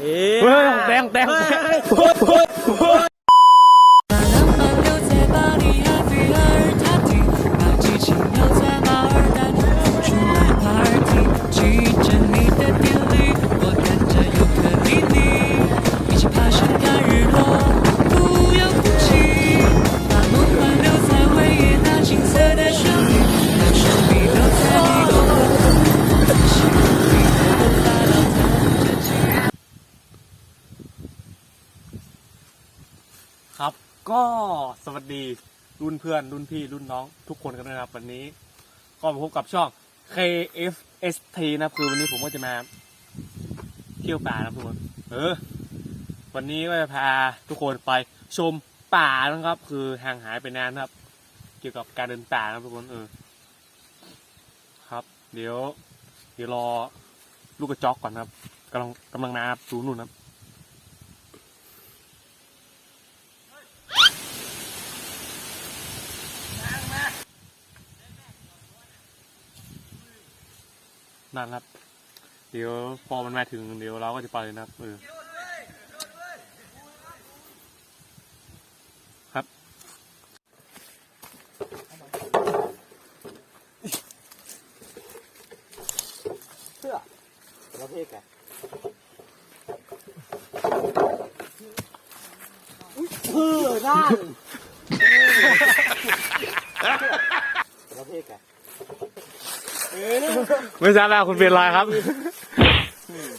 เอ๊ะเฮ้ยแดงแดง รุ่นเพื่อน รุ่นพี่ รุ่นน้อง ทุกคนกันนะครับ วันนี้ ก็มาพบกับช่อง KFST นะครับคือวันนี้ผมก็จะมาเที่ยวป่านะครับทุกคนเออ วันนี้ก็จะพาทุกคนไปชมป่านะครับ คือห่างหายไปนานนะครับ เกี่ยวกับการเดินป่านะครับทุกคนเออ ครับ เดี๋ยว เดี๋ยวรอลูกกระจอกก่อนนะครับกำลังกำลังมาครับดูนู่นนะครับ นั่นครับ เดี๋ยวพอมันมาถึงเดี๋ยวเราก็จะไปเลยนะครับเออครับประเภทกันเออนั่นประเภทกัน ไม่ทราบแล้วคุณเป็นไรครับ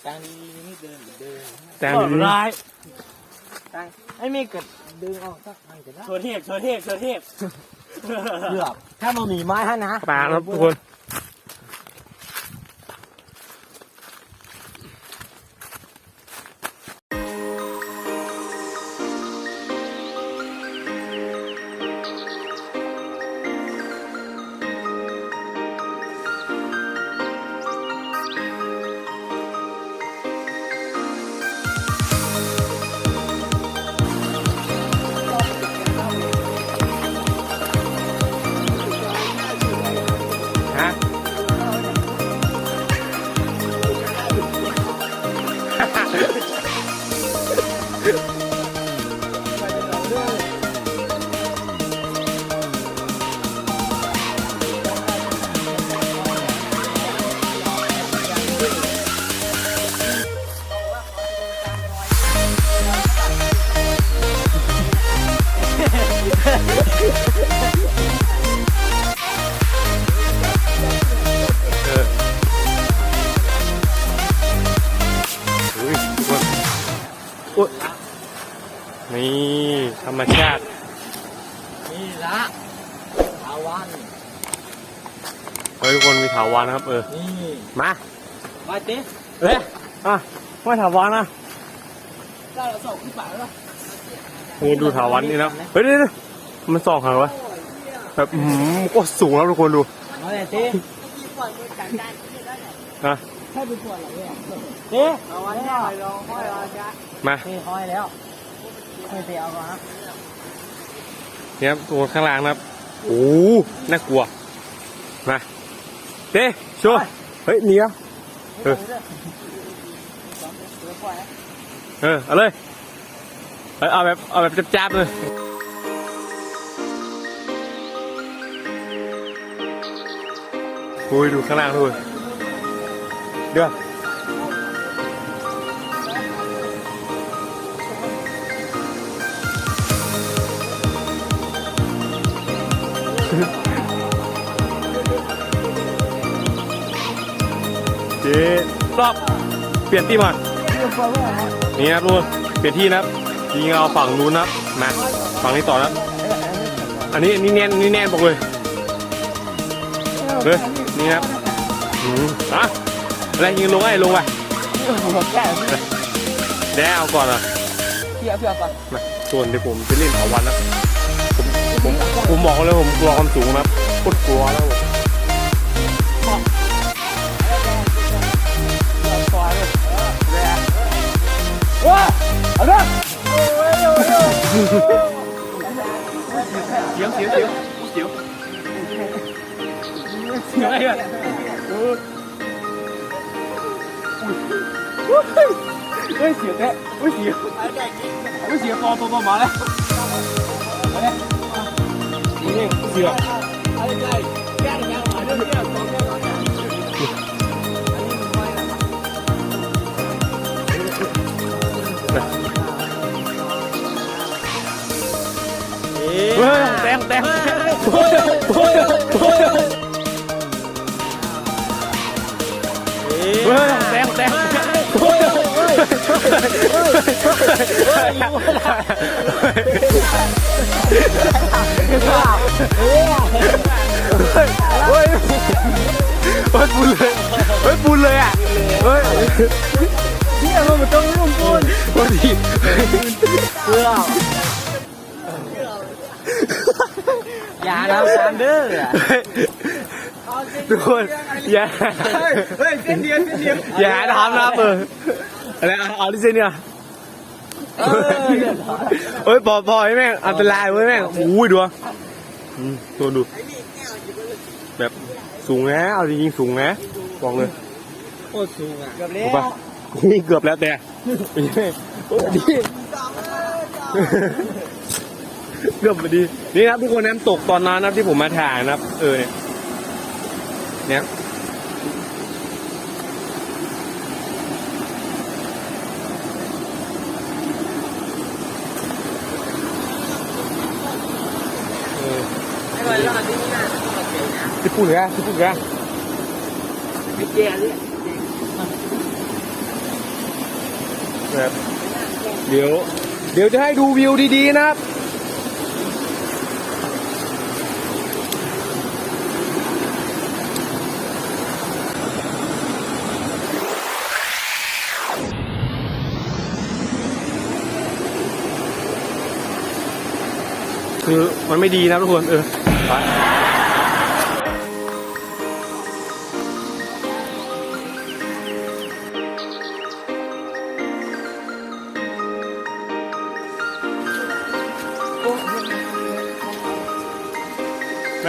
ตังดีนี่เดินเดินต่ร้ายตังไอ้ไม่เกิดดึงออกสักหน่อยก็ได้โชว์เทพโชว์เทพโชว์เทพเกือบถ้ามันมีไม้ฮะนะป่าครับทุกคน อุ๊ยนี่ธรรมชาติ นี่ละอาวันเฮ้ยทุกคนมีถาวรนะครับ เออ นี่มามาเต้เอ้ยอะไม่ถาวรนะได้เราส่งขึ้นป่าแล้วนี่ดูถาวรนี่นะเฮ้ยเดี๋ยวเดี๋ยวมันส่องเหรอวะแบบอืมก็สูงแล้วทุกคนดูมาเลยเต้นะให้ ดูปวดหลังเนี่ยเต้เอาไว้เนี่ยลองห้อยรอจ้ะมาเต้ห้อยแล้วให้เต้เอาก่อนนะเนี่ยครับตัวข้างล่างนะครับโอ้โหน่ากลัวมาเต้โชว์เฮ้ยหนีอะเออเออเอาเลยเอ้ยเอาแบบเอาแบบจับๆเลยโอ้ยดูข้างล่างด้วย เดี๋ยวเจ๊รอบเปลี่ยนที่มานี่นะครับทุกคนเปลี่ยนที่นะครับยิงเอาฝั่งนู้นนะมาฝั่งนี้ต่อนะอันนี้นนี้แน่นนี่แน่นบอกเลยเลยนี่นะครับอืมอะ อะไรยิงลงไอ้ลงไปหัวแก่แด้เอาก่อนอะเพี้ยเพี้ยก่อนมาส่วนเดี๋ยวผมจะเล่นเถาวันนะผมผมผมบอกเลยผมกลัวความสูงนะครับโคตรกลัวแล้วผมว้าเอาเด้อเสียวเสียวเสียวเสียวเสียวอะไรอะ เฮ้ยเสียแท้เฮ้ยเสียเฮ้ยเสียป เฮ้ยเฮ้ยปูนเลยเฮ้ยปูนเลยอะเฮ้ยเนี่ยมันต้องรุ่มปูนวันทีเพื่ออย่าเราตามเด้อทุกคนอย่าเฮ้ยเส้นเดียวเส้นเดียวอย่าหาทำนะเออ อะไรเอาเอาที่เส้นเนี่ยเออเฮ้ยปล่อยปล่อยแม่งอันตรายเว้ยแม่งอุ้ยดูอะอืมตัวดู แบบสูงนะเอาจริงๆสูงนะบอกเลยโคตรสูงอะเกือบแล้ถูกวปะนี่เกือบแล้วแต่เป็นไงโอ้ดีเกือบพอดี นี่ครับทุกคนน้ำตกตอนนั้นนะครับที่ผมมาถ่ายนะครับ เออเนี่ย 10분 가, 10분 가. 늦게 하 래. ครับเดี๋ยว เดี๋ยวจะให้ดูวิวดีๆนะครับ คือมันไม่ดีนะทุกคน เออไป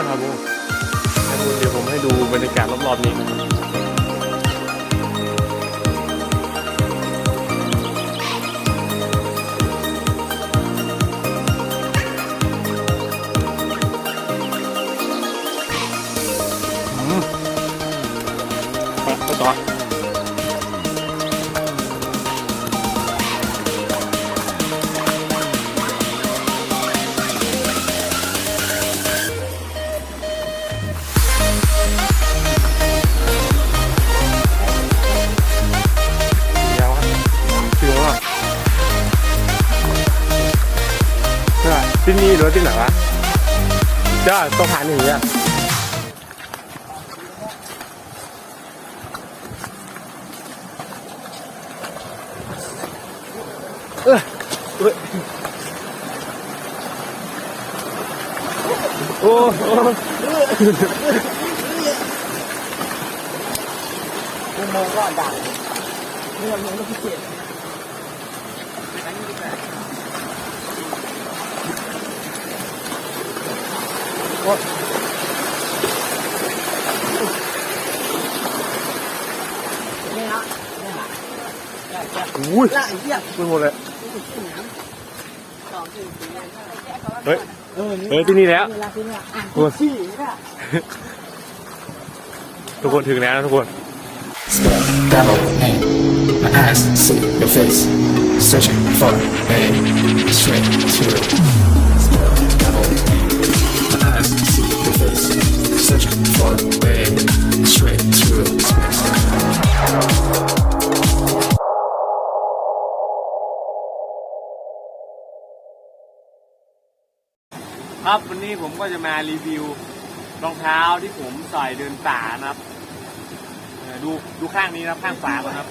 ครับผมเดี๋ยวผมให้ดูบรรยากาศรอบๆนี้อื ช่ที่นี่หรือว่าที่ไหนวะจ้าต้องผ่านอย่างเงี้ยเออเอ้ยโอ้โอ้กูมองว่าด่าเนี่ยมันก็พิเศษอันนี้ดีกว่าเนี่ยฮะเนี่ยฮะ อุ้ยละไอ้เหี้ยไปหมดเลยเฮ้ยเฮ้ยที่นี่แล้วที่เนี่ยอะโอ้ยสี่เนี่ยทุกคนถึงแล้วนะทุกคน Devil name. My eyes see your face, searching for a straight to. ครับวันนี้ผมก็จะมารีวิวรองเท้าที่ผมใส่เดินป่านะครับเออดูดูข้างนี้นะครับข้างฝาก่อนครับ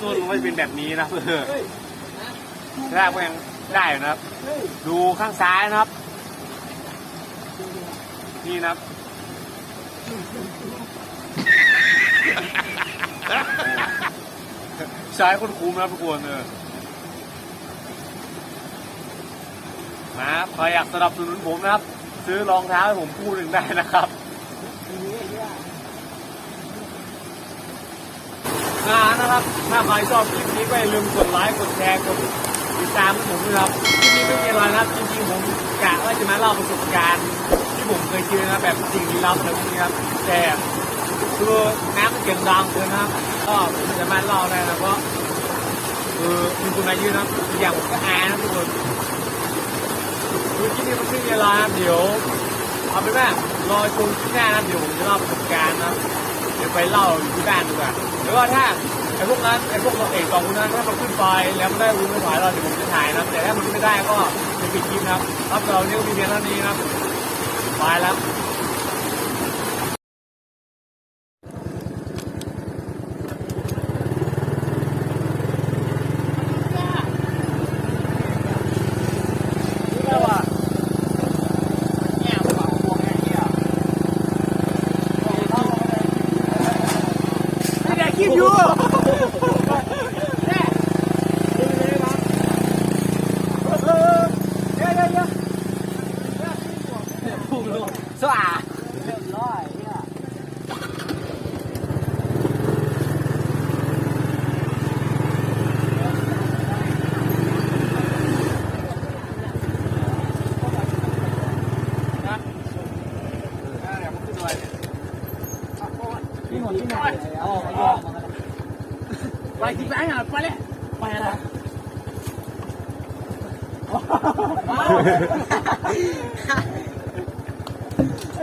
ส้นมันก็จะเป็นแบบนี้นะครับเออแรกก็ยังได้อยู่นะครับ ดูข้างซ้ายนะครับ นี่นะครับใช้คนคุ้มนะครับทุกคนเออมาใครอยากสนับสนุนผมนะครับ ซื้อรองเท้าให้ผมคู่หนึ่งได้นะครับงานนะครับ ถ้าใครชอบคลิปนี้ก็อย่าลืมกดไลค์กดแชร์กดติดตามผมด้วยครับคลิปนี้ไม่มีอะไรนะครับจริงๆผมกะว่าจะมาเล่าประสบการณ์ ผมเคยเจอนะแบบสิ่งลี้ลับอะไรพวกนี้ครับแต่คือน้ำมันเสียงดังเกินนะครับ ก็ไม่สามารถเล่าได้นะเพราะคือมีคนมายืนนะอย่างผมก็อายนะทุกคนคือที่นี่มันไม่มีอะไรนะเดี๋ยวเอาไปนว่รอชมที่หน้านะเดี๋ยวผมจะเล่าประสบการณ์นะเดี๋ยวไปเล่าอยู่ที่บ้านดีกว่าแล้วก็ถ้าไอ้พวกนั้นไอ้พวกเราเอกสองคนนั้นถ้ามันขึ้นไปแล้วมันได้รู้ไม่ถ่ายเราเดี๋ยวผมจะถ่ายนะแต่ถ้ามันไม่ได้ก็จะปิดคลิปนะครับรับเราเนี่ยมีเพียงเท่านี้นะ ไปแล้ว ที่หมดที่ไหนแล้วไปที่ไหนอะไปเลยไปอะไร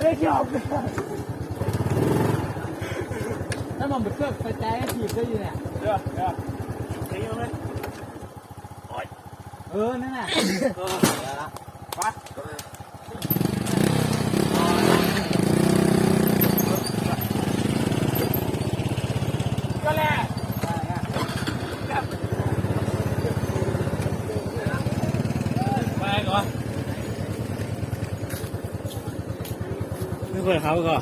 ไม่ชอบถ้ามันเป็นเครื่องไฟใจถีก็อยู่เนี่ยเดี๋ยวเดี๋ยวทิ้งเอาไหมเออ นั่นน่ะก็แหละ ไปก่อนไม่เคยเขาก่อน